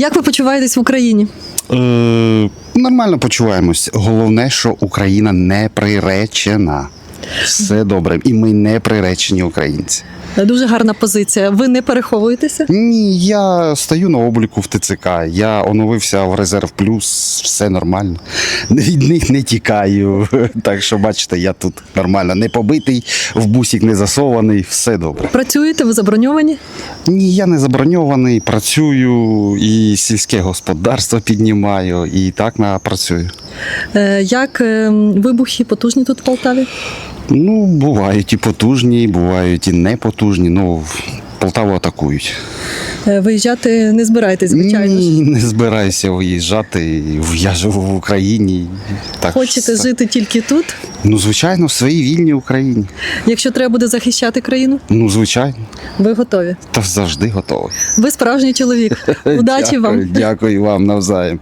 Як ви почуваєтесь в Україні? Е, нормально почуваємось. Головне, що Україна не приречена. Все добре. І ми не приречені українці. Дуже гарна позиція. Ви не переховуєтеся? Ні, я стою на обліку в ТЦК, я оновився в резерв плюс, все нормально. Від них не тікаю. Так що, бачите, я тут нормально не побитий, в бусик не засований, все добре. Працюєте, ви заброньовані? Ні, я не заброньований, працюю і сільське господарство піднімаю, і так на працюю. Е, Як е, вибухи потужні тут в Полтаві? Ну, бувають і потужні, бувають і непотужні. Ну, Полтаву атакують. Е, Виїжджати не збираєтесь, звичайно. Ні, не збираюся виїжджати. Я живу в Україні. Так Хочете все. жити тільки тут? Ну, звичайно, в своїй вільній Україні. Якщо треба буде захищати країну, Ну, звичайно, ви готові. та завжди готовий. Ви справжній чоловік. Удачі Дякую, вам. Дякую вам навзаєм.